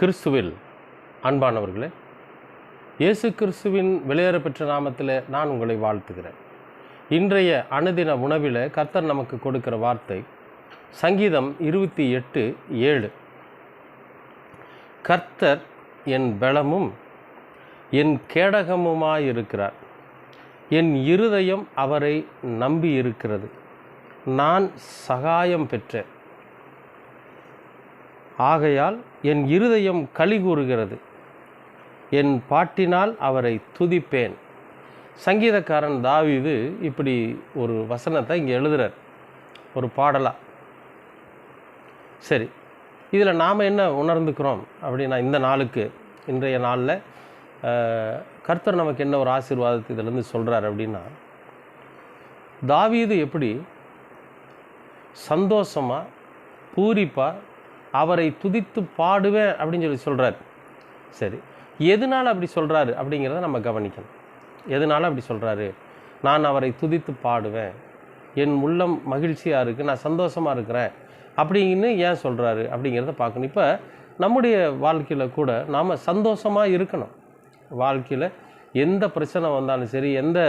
கிறிஸ்துவில் அன்பானவர்களே இயேசு கிறிஸ்துவின் வெளியேற பெற்ற நாமத்தில் நான் உங்களை வாழ்த்துகிறேன். இன்றைய அனுதின உணவில் கர்த்தர் நமக்கு கொடுக்கிற வார்த்தை சங்கீதம் இருபத்தி எட்டு ஏழு. கர்த்தர் என் பலமும் என் கேடகமுமாயிருக்கிறார் என் இருதயம் அவரை நம்பி இருக்கிறது. நான் சகாயம் பெற்றேன். ஆகையால் என் இருதயம் களி கூறுகிறது. என் பாட்டினால் அவரை துதிப்பேன். சங்கீதக்காரன் தாவிது இப்படி ஒரு வசனத்தை இங்கே எழுதுகிறார் ஒரு பாடலாக சரி இதில் நாம் என்ன உணர்ந்துக்கிறோம் அப்படின்னா இந்த நாளுக்கு இன்றைய நாளில் கர்த்தர் நமக்கு என்ன ஒரு ஆசீர்வாதத்தை இதிலேருந்து சொல்கிறார் அப்படின்னா தாவீது எப்படி சந்தோஷமாக பூரிப்பாக அவரை துதித்து பாடுவேன் அப்படின்னு சொல்லி சொல்கிறார் சரி எதனால் அப்படி சொல்கிறாரு அப்படிங்கிறத நம்ம கவனிக்கணும். எதனால் அப்படி சொல்கிறாரு நான் அவரை துதித்து பாடுவேன். என் உள்ளம் மகிழ்ச்சியாக இருக்குது நான் சந்தோஷமாக இருக்கிறேன் அப்படின்னு ஏன் சொல்கிறாரு அப்படிங்கிறத பார்க்கணும். இப்போ நம்முடைய வாழ்க்கையில் கூட நாம் சந்தோஷமாக இருக்கணும். வாழ்க்கையில் எந்த பிரச்சனை வந்தாலும் சரி எந்த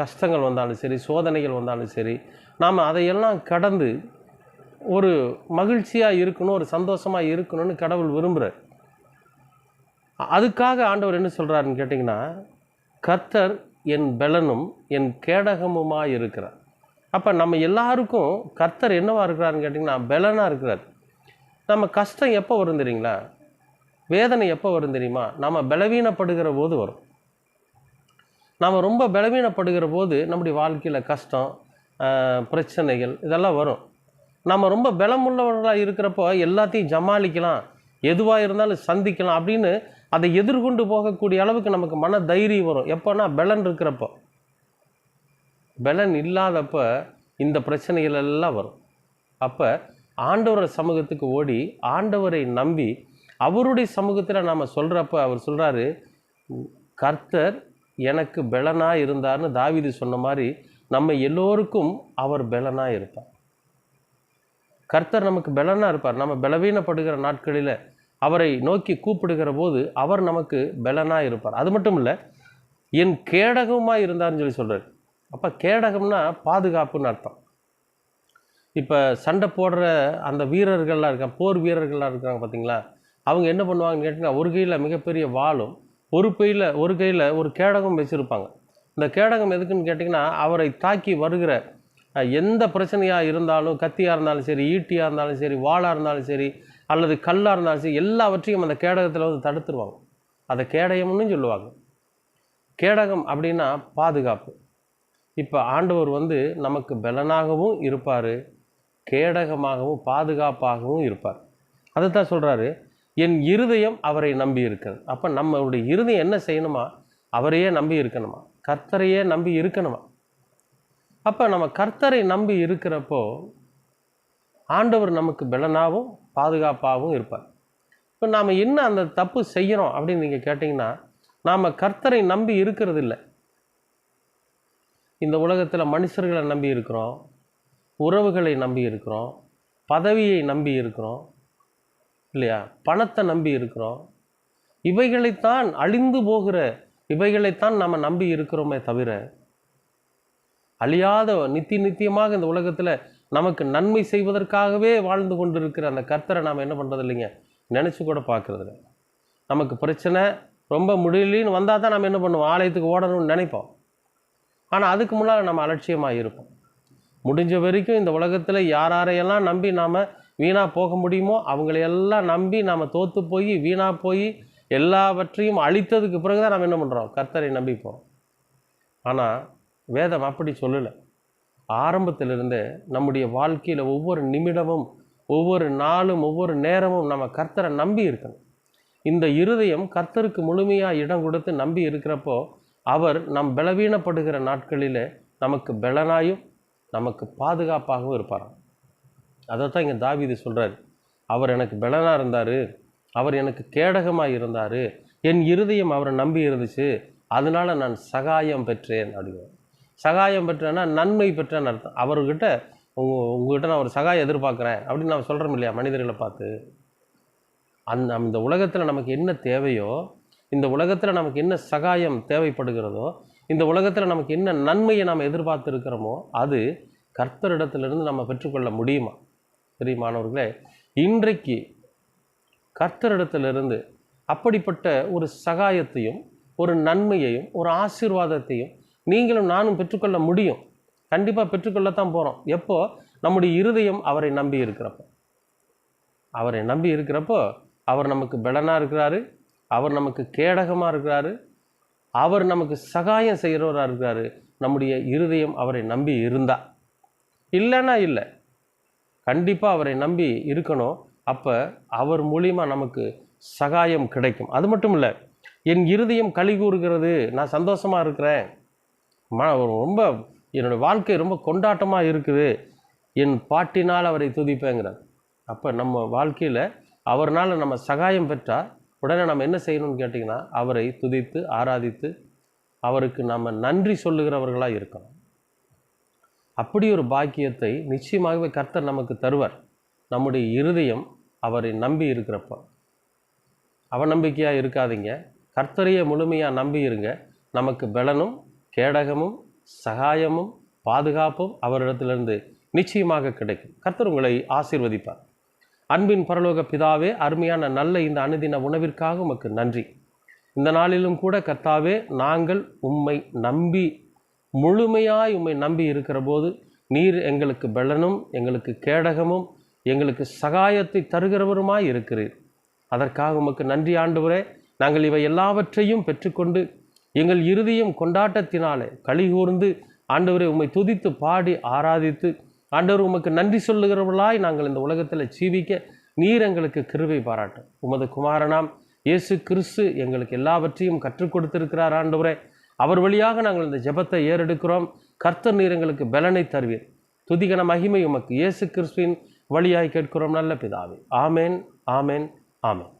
கஷ்டங்கள் வந்தாலும் சரி சோதனைகள் வந்தாலும் சரி நாம் அதையெல்லாம் கடந்து ஒரு மகிழ்ச்சியாக இருக்கணும் ஒரு சந்தோஷமாக இருக்கணும்னு கடவுள் விரும்புகிறார் அதுக்காக ஆண்டவர் என்ன சொல்கிறாருன்னு கேட்டிங்கன்னா கர்த்தர் என் பலனும் என் கேடகமுமாக இருக்கிறார். அப்போ நம்ம எல்லாருக்கும் கர்த்தர் என்னவாக இருக்கிறாருன்னு கேட்டிங்கன்னா பலனாக இருக்கிறார். நம்ம கஷ்டம் எப்போ வரும் தெரியுங்களா? வேதனை எப்போ வரும் தெரியுமா? நம்ம பலவீனப்படுகிற போது வரும். நாம் ரொம்ப பலவீனப்படுகிற போது நம்முடைய வாழ்க்கையில் கஷ்டம் பிரச்சனைகள் இதெல்லாம் வரும். நம்ம ரொம்ப பலமுள்ளவர்களாக இருக்கிறப்போ எல்லாத்தையும் ஜமாளிக்கலாம் எதுவாக இருந்தாலும் சந்திக்கலாம் அப்படின்னு அதை எதிர்கொண்டு போகக்கூடிய அளவுக்கு நமக்கு மன தைரியம் வரும். எப்போனா பலன் இருக்கிறப்போ. பலன் இல்லாதப்போ இந்த பிரச்சனைகள் எல்லாம் வரும். அப்போ ஆண்டவர் சமூகத்துக்கு ஓடி ஆண்டவரை நம்பி அவருடைய சமூகத்தில் நாம் சொல்கிறப்ப அவர் சொல்கிறாரு கர்த்தர் எனக்கு பலனாக இருந்தார்னு தாவிது சொன்ன மாதிரி நம்ம எல்லோருக்கும் அவர் பலனாக இருப்பார். கர்த்தர் நமக்கு பலனாக இருப்பார். நம்ம பலவீனப்படுகிற நாட்களில் அவரை நோக்கி கூப்பிடுகிற போது அவர் நமக்கு பலனாக இருப்பார். அது மட்டும் இல்லை என் கேடகமாக இருந்தார்னு சொல்லி சொல்கிறார் அப்போ கேடகம்னா பாதுகாப்புன்னு அர்த்தம். இப்போ சண்டை போடுற அந்த வீரர்கள்லாம் இருக்காங்க போர் வீரர்கள்லாம் இருக்காங்க பார்த்தீங்களா அவங்க என்ன பண்ணுவாங்கன்னு கேட்டிங்கன்னா ஒரு கையில் மிகப்பெரிய வாளும் ஒரு கையில் ஒரு கையில் ஒரு கேடகம் வச்சுருப்பாங்க. இந்த கேடகம் எதுக்குன்னு கேட்டிங்கன்னா அவரை தாக்கி வருகிற எந்த பிரச்சனையாக இருந்தாலும் கத்தியாக இருந்தாலும் சரி ஈட்டியாக இருந்தாலும் சரி வாளாக இருந்தாலும் சரி அல்லது கல்லாக இருந்தாலும் சரி எல்லாவற்றையும் அந்த கேடகத்தில் வந்து தடுத்துருவாங்க. அதை கேடயம்னு சொல்லுவாங்க. கேடகம் அப்படின்னா பாதுகாப்பு. இப்போ ஆண்டவர் வந்து நமக்கு பலனாகவும் இருப்பார் கேடகமாகவும் பாதுகாப்பாகவும் இருப்பார். அதை தான் சொல்கிறாரு என் இருதயம் அவரை நம்பி இருக்கிறது. அப்போ நம்மளுடைய இருதயம் என்ன செய்யணுமா? அவரையே நம்பி இருக்கணுமா? கர்த்தரையே நம்பி இருக்கணுமா? அப்போ நம்ம கர்த்தரை நம்பி இருக்கிறப்போ ஆண்டவர் நமக்கு பலனாகவும் பாதுகாப்பாகவும் இருப்பார். இப்போ நாம் என்ன அந்த தப்பு செய்கிறோம் அப்படின்னு நீங்கள் கேட்டிங்கன்னா நாம் கர்த்தரை நம்பி இருக்கிறது இல்லை இந்த உலகத்தில் மனுஷர்களை நம்பி இருக்கிறோம் உறவுகளை நம்பி இருக்கிறோம் பதவியை நம்பி இருக்கிறோம் இல்லையா? பணத்தை நம்பி இருக்கிறோம். இவைகளைத்தான் அழிந்து போகிற இவைகளைத்தான் நம்ம நம்பி இருக்கிறோமே தவிர அழியாத நித்திய நித்தியமாக இந்த உலகத்தில் நமக்கு நன்மை செய்வதற்காகவே வாழ்ந்து கொண்டிருக்கிற அந்த கர்த்தரை நாம் என்ன பண்ணுறது இல்லைங்க? நினச்சி கூட பார்க்குறது இல்லை. நமக்கு பிரச்சனை ரொம்ப முடியலன்னு வந்தால் தான் நம்ம என்ன பண்ணுவோம்? ஆலயத்துக்கு ஓடணும்னு நினைப்போம். ஆனால் அதுக்கு முன்னால் நம்ம அலட்சியமாக இருப்போம். முடிஞ்ச வரைக்கும் இந்த உலகத்தில் யார் யாரையெல்லாம் நம்பி நாம் வீணாக போக முடியுமோ அவங்களையெல்லாம் நம்பி நாம் தோற்று போய் வீணாக போய் எல்லாவற்றையும் அழித்ததுக்கு பிறகு தான் நம்ம என்ன பண்ணுறோம் கர்த்தரை நம்பிப்போம் ஆனால் வேதம் அப்படி சொல்லலை. ஆரம்பத்திலிருந்தே நம்முடைய வாழ்க்கையில் ஒவ்வொரு நிமிடமும் ஒவ்வொரு நாளும் ஒவ்வொரு நேரமும் நம்ம கர்த்தரை நம்பி இருக்கணும். இந்த இருதயம் கர்த்தருக்கு முழுமையாக இடம் கொடுத்து நம்பி இருக்கிறப்போ அவர் நம் பலவீனப்படுகிற நாட்களில் நமக்கு பலனாயும் நமக்கு பாதுகாப்பாகவும் இருப்பாராம் அதைத்தான் இங்கே தாவீது சொல்கிறார் அவர் எனக்கு பலனாக இருந்தார் அவர் எனக்கு கேடகமாக இருந்தார் என் இருதயம் அவரை நம்பி இருந்துச்சு அதனால நான் சகாயம் பெற்றேன் அப்படிங்கிறேன் சகாயம் பெற்றேன்னா நன்மை பெற்றேன்னு அர்த்தம். அவர்கிட்ட உங்க உங்ககிட்ட நான் ஒரு சகாயம் எதிர்பார்க்குறேன் அப்படின்னு நான் சொல்கிறோம் இல்லையா? மனிதர்களை பார்த்து. அந்த இந்த உலகத்தில் நமக்கு என்ன தேவையோ இந்த உலகத்தில் நமக்கு என்ன சகாயம் தேவைப்படுகிறதோ இந்த உலகத்தில் நமக்கு என்ன நன்மையை நாம் எதிர்பார்த்து இருக்கிறோமோ அது கர்த்தரிடத்திலிருந்து நம்ம பெற்றுக்கொள்ள முடியுமா? பிரியமானவர்களே இன்றைக்கு கர்த்தரிடத்திலிருந்து அப்படிப்பட்ட ஒரு சகாயத்தையும் ஒரு நன்மையையும் ஒரு ஆசீர்வாதத்தையும் நீங்களும் நானும் பெற்றுக்கொள்ள முடியும். கண்டிப்பாக பெற்றுக்கொள்ளத்தான் போகிறோம் எப்போ? நம்முடைய இருதயம் அவரை நம்பி இருக்கிறப்போ. அவரை நம்பி இருக்கிறப்போ அவர் நமக்கு பலனாக இருக்கிறாரு. அவர் நமக்கு கேடகமாக இருக்கிறாரு. அவர் நமக்கு சகாயம் செய்கிறவராக இருக்கிறாரு. நம்முடைய இருதயம் அவரை நம்பி இருந்தா. இல்லைன்னா இல்லை. கண்டிப்பாக அவரை நம்பி இருக்கணும். அப்போ அவர் மூலியமா நமக்கு சகாயம் கிடைக்கும். அது மட்டும் இல்லை என் இருதயம் கழி கூறுகிறது. நான் சந்தோஷமாக இருக்கிறேன். ம ரொம்ப என்னோடய வாழ்க்கை ரொம்ப கொண்டாட்டமாக இருக்குது. என் பாட்டினால் அவரை துதிப்பேங்கிறார். அப்போ நம்ம வாழ்க்கையில் அவர்னால் நம்ம சகாயம் பெற்றால் உடனே நம்ம என்ன செய்யணும்னு கேட்டிங்கன்னா அவரை துதித்து ஆராதித்து அவருக்கு நம்ம நன்றி சொல்லுகிறவர்களாக இருக்கணும். அப்படி ஒரு பாக்கியத்தை நிச்சயமாகவே கர்த்தர் நமக்கு தருவார். நம்முடைய இருதயம் அவரை நம்பி இருக்கிறப்ப. அவநம்பிக்கையாக இருக்காதீங்க. கர்த்தரையே முழுமையாக நம்பி இருங்க. நமக்கு பலனும் கேடகமும் சகாயமும் பாதுகாப்பும் அவரிடத்திலிருந்து நிச்சயமாக கிடைக்கும். கர்த்தர் உங்களை ஆசீர்வதிப்பார். அன்பின் பரலோக பிதாவே அருமையான நல்ல இந்த அனுதின உணவிற்காக உமக்கு நன்றி. இந்த நாளிலும் கூட கர்த்தாவே நாங்கள் உம்மை நம்பி முழுமையாய் உம்மை நம்பி இருக்கிற போது நீர் எங்களுக்கு பலனும் எங்களுக்கு கேடகமும் எங்களுக்கு சகாயத்தை தருகிறவருமாய் இருக்கிறீர். அதற்காக உமக்கு நன்றி ஆண்டுவரே. நாங்கள் இவை எல்லாவற்றையும் பெற்றுக்கொண்டு எங்கள் இருதயம் கொண்டாட்டத்தினாலே கலிகூர்ந்து ஆண்டவரை உம்மை துதித்து பாடி ஆராதித்து ஆண்டவர் உமக்கு நன்றி சொல்லுகிறவர்களாய் நாங்கள் இந்த உலகத்தில் ஜீவிக்க நீர் எங்களுக்கு கிருவை பாராட்டும் உமது குமாரனாம் இயேசு கிறிஸ்து எங்களுக்கு எல்லாவற்றையும் கற்றுக் கொடுத்திருக்கிறார் ஆண்டவரே. அவர் வழியாக நாங்கள் இந்த ஜெபத்தை ஏறெடுக்கிறோம். கர்த்தர் நீர் எங்களுக்கு பலனை தருவீர். துதிகன மகிமை உமக்கு இயேசு கிறிஸ்துவின் வழியாய் கேட்கிறோம் நல்ல பிதாவே. ஆமேன் ஆமேன் ஆமேன்.